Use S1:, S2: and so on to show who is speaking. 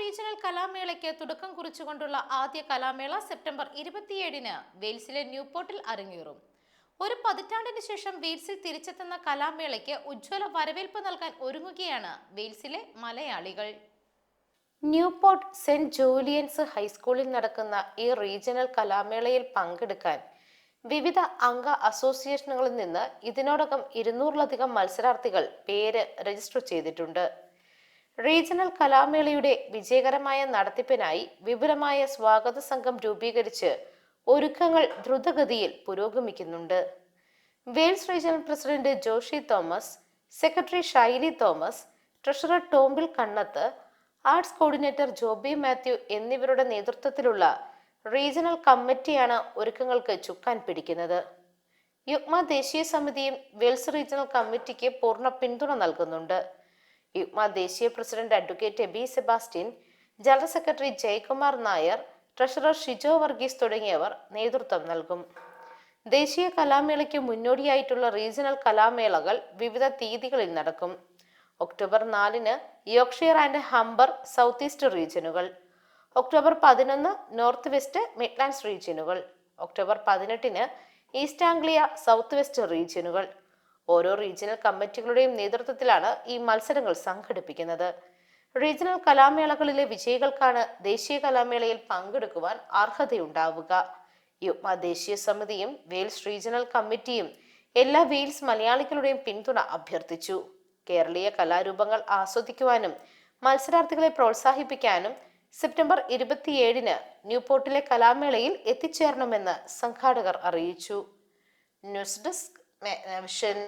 S1: Regional കലാമേളയ്ക്ക് തുടക്കം കുറിച്ചുകൊണ്ടുള്ള ആദ്യ കലാമേള September ഇരുപത്തിയേഴിന് വെയിൽസിലെ ന്യൂപോർട്ടിൽ അരങ്ങേറും. ഒരു പതിറ്റാണ്ടിന് ശേഷം വെയിൽസിൽ തിരിച്ചെത്തുന്ന കലാമേളയ്ക്ക് ഉജ്ജ്വല വരവേൽപ്പ് നൽകാൻ ഒരുങ്ങുകയാണ് വെയിൽസിലെ മലയാളികൾ. ന്യൂപോർട്ട് സെന്റ് ജൂലിയൻസ് ഹൈസ്കൂളിൽ നടക്കുന്ന ഈ റീജിയണൽ കലാമേളയിൽ പങ്കെടുക്കാൻ വിവിധ അംഗ അസോസിയേഷനുകളിൽ നിന്ന് ഇതിനോടകം ഇരുന്നൂറിലധികം മത്സരാർത്ഥികൾ പേര് രജിസ്റ്റർ ചെയ്തിട്ടുണ്ട്. റീജിയണൽ കലാമേളയുടെ വിജയകരമായ നടത്തിപ്പിനായി വിപുലമായ സ്വാഗത സംഘം രൂപീകരിച്ച് ഒരുക്കങ്ങൾ ദ്രുതഗതിയിൽ പുരോഗമിക്കുന്നുണ്ട്. Wales regional president Joshi Thomas secretary Shaili Thomas treasurer Tombil Kannath arts coordinator Joby Mathew എന്നിവരുടെ നേതൃത്വത്തിലുള്ള റീജിയണൽ കമ്മിറ്റിയാണ് ഒരുക്കങ്ങൾക്ക് ചുക്കാൻ പിടിക്കുന്നത്. യുഗ്മ ദേശീയ സമിതിയും വെൽസ് റീജിയണൽ കമ്മിറ്റിക്ക് പൂർണ പിന്തുണ നൽകുന്നുണ്ട്. യുഗ്മ ദേശീയ president advocate Eby Sebastian general secretary Jayakumar Nair treasurer Shijo Varghese തുടങ്ങിയവർ നേതൃത്വം നൽകും. ദേശീയ കലാമേളയ്ക്ക് മുന്നോടിയായിട്ടുള്ള റീജിയണൽ കലാമേളകൾ വിവിധ തീയതികളിൽ നടക്കും. ഒക്ടോബർ നാലിന് Yorkshire and Humber South East റീജിയനുകൾ October പതിനൊന്ന് നോർത്ത് വെസ്റ്റ് മിഡ്ലാൻഡ്സ് റീജിയനുകൾ ഒക്ടോബർ പതിനെട്ടിന് ഈസ്റ്റ് ആംഗ്ലിയ സൗത്ത് വെസ്റ്റ് റീജിയനുകൾ ഓരോ റീജിയണൽ കമ്മിറ്റികളുടെയും നേതൃത്വത്തിലാണ് ഈ മത്സരങ്ങൾ സംഘടിപ്പിക്കുന്നത്. റീജിയണൽ കലാമേളകളിലെ വിജയികൾക്കാണ് ദേശീയ കലാമേളയിൽ പങ്കെടുക്കുവാൻ അർഹതയുണ്ടാവുക. യുഗ്മ ദേശീയ സമിതിയും വെയിൽസ് റീജിയണൽ കമ്മിറ്റിയും എല്ലാ വെയിൽസ് മലയാളികളുടെയും പിന്തുണ അഭ്യർത്ഥിച്ചു. കേരളീയ കലാരൂപങ്ങൾ ആസ്വദിക്കുവാനും മത്സരാർത്ഥികളെ പ്രോത്സാഹിപ്പിക്കാനും സെപ്റ്റംബർ ഇരുപത്തിയേഴിന് ന്യൂപോർട്ടിലെ കലാമേളയിൽ എത്തിച്ചേരണമെന്ന് സംഘാടകർ അറിയിച്ചു. News desk vision